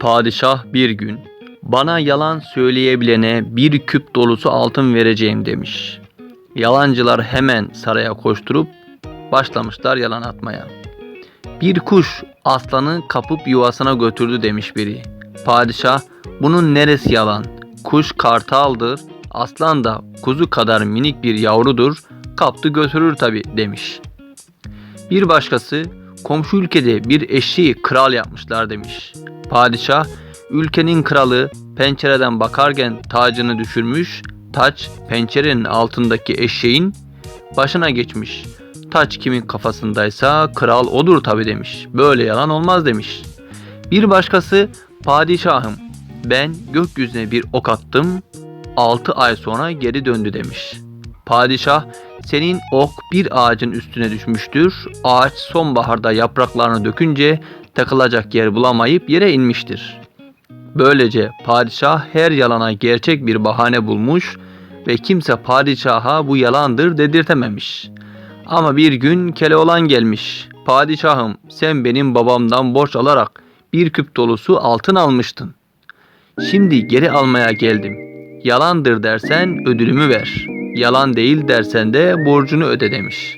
Padişah bir gün bana yalan söyleyebilene bir küp dolusu altın vereceğim demiş. Yalancılar hemen saraya koşturup başlamışlar yalan atmaya. Bir kuş aslanı kapıp yuvasına götürdü demiş biri. Padişah bunun neresi yalan? Kuş kartaldır, aslan da kuzu kadar minik bir yavrudur, kaptı götürür tabi demiş. Bir başkası komşu ülkede bir eşeği kral yapmışlar demiş. Padişah ülkenin kralı pencereden bakarken tacını düşürmüş, taç pencerenin altındaki eşeğin başına geçmiş. Taç kimin kafasındaysa kral odur tabi demiş. Böyle yalan olmaz demiş. Bir başkası padişahım ben gökyüzüne bir ok attım 6 ay sonra geri döndü demiş. Padişah senin ok bir ağacın üstüne düşmüştür. Ağaç sonbaharda yapraklarını dökünce takılacak yer bulamayıp yere inmiştir. Böylece padişah her yalana gerçek bir bahane bulmuş ve kimse padişaha bu yalandır dedirtememiş. Ama bir gün Keloğlan gelmiş. Padişahım sen benim babamdan borç alarak bir küp dolusu altın almıştın. Şimdi geri almaya geldim. Yalandır dersen ödülümü ver. Yalan değil dersen de borcunu öde demiş.